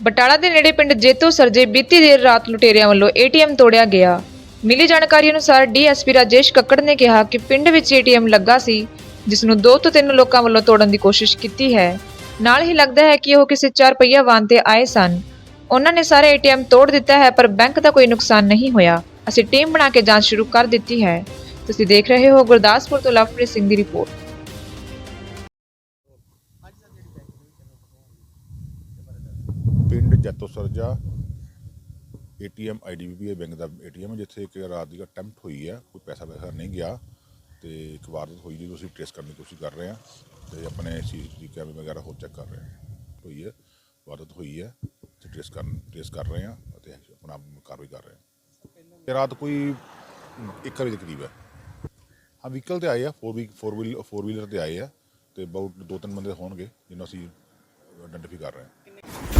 ਬਟਾਲਾ ਦੇ ਨੇੜੇ ਪਿੰਡ ਜੇਤੋ ਸਰਜੇ ਬੀਤੀ ਦੇਰ ਰਾਤ ਲੁਟੇਰਿਆਂ ਵੱਲੋਂ ਏਟੀਐਮ ਤੋੜਿਆ ਗਿਆ। ਮਿਲੀ ਜਾਣਕਾਰੀ ਅਨੁਸਾਰ ਡੀਐਸਪੀ ਰਾਜੇਸ਼ ਕੱਕੜ ਨੇ ਕਿਹਾ ਕਿ ਪਿੰਡ ਵਿੱਚ ਏਟੀਐਮ ਲੱਗਾ ਸੀ ਜਿਸ ਨੂੰ ਦੋ ਤੋਂ ਤਿੰਨ ਲੋਕਾਂ ਵੱਲੋਂ ਤੋੜਨ ਦੀ ਕੋਸ਼ਿਸ਼ ਕੀਤੀ ਹੈ। ਨਾਲ ਹੀ ਲੱਗਦਾ ਹੈ ਕਿ ਉਹ ਕਿਸੇ ਚਾਰ ਪਹੀਆ ਵਾਹਨ ਤੇ ਆਏ ਸਨ। ਉਹਨਾਂ ਨੇ ਸਾਰੇ ਏਟੀਐਮ ਤੋੜ ਦਿੱਤਾ ਹੈ, ਪਰ ਬੈਂਕ ਦਾ ਕੋਈ ਨੁਕਸਾਨ ਨਹੀਂ ਹੋਇਆ। ਅਸੀਂ ਟੀਮ ਬਣਾ ਕੇ ਜਾਂਚ ਸ਼ੁਰੂ ਕਰ ਦਿੱਤੀ ਹੈ। ਤੁਸੀਂ ਦੇਖ ਰਹੇ ਹੋ ਗੁਰਦਾਸਪੁਰ ਤੋਂ ਲਵਪ੍ਰੀਤ ਸਿੰਘ ਦੀ ਰਿਪੋਰਟ। ਪਿੰਡ Jaito Sarja ATM IDBI bank ਦਾ ਏਟੀਐਮ ਜਿੱਥੇ ਇੱਕ ਰਾਤ ਦੀ ਅਟੈਂਪਟ ਹੋਈ ਹੈ, ਕੋਈ ਪੈਸਾ ਵੈਸਾ ਨਹੀਂ ਗਿਆ ਤੇ ਇੱਕ ਵਾਰਦਾਤ ਹੋਈ ਜਿਹਨੂੰ ਅਸੀਂ ਟ੍ਰੇਸ ਕਰਨ ਦੀ ਕੋਸ਼ਿਸ਼ ਕਰ ਰਹੇ ਹਾਂ ਤੇ ਆਪਣੇ ਸੀਸੀਟੀਵੀ ਕੈਮਰੇ ਵਗੈਰਾ ਹੋਰ ਚੈੱਕ ਕਰ ਰਹੇ ਹਾਂ। ਹੋਈ ਹੈ, ਵਾਰਦਾਤ ਹੋਈ ਹੈ, ਤੇ ਟ੍ਰੇਸ ਕਰਨ, ਟ੍ਰੇਸ ਕਰ ਰਹੇ ਹਾਂ ਅਤੇ ਆਪਣਾ ਕਾਰਵਾਈ ਕਰ ਰਹੇ ਹਾਂ। ਇਹ ਰਾਤ ਕੋਈ 1 ਵਜੇ ਦੇ ਕਰੀਬ ਹੈ। ਹਾਂ, ਵਹੀਕਲ ਤੇ ਆਏ ਆ 4 ਵੀਕ 4 ਵੀਲ 4 ਵੀਲਰ ਤੇ ਆਏ ਆ ਤੇ ਅਬਾਊਟ ਦੋ ਤਿੰਨ ਬੰਦੇ ਹੋਣਗੇ ਜਿਹਨੂੰ ਅਸੀਂ ਆਇਡੈਂਟੀਫਾਈ ਕਰ ਰਹੇ ਹਾਂ।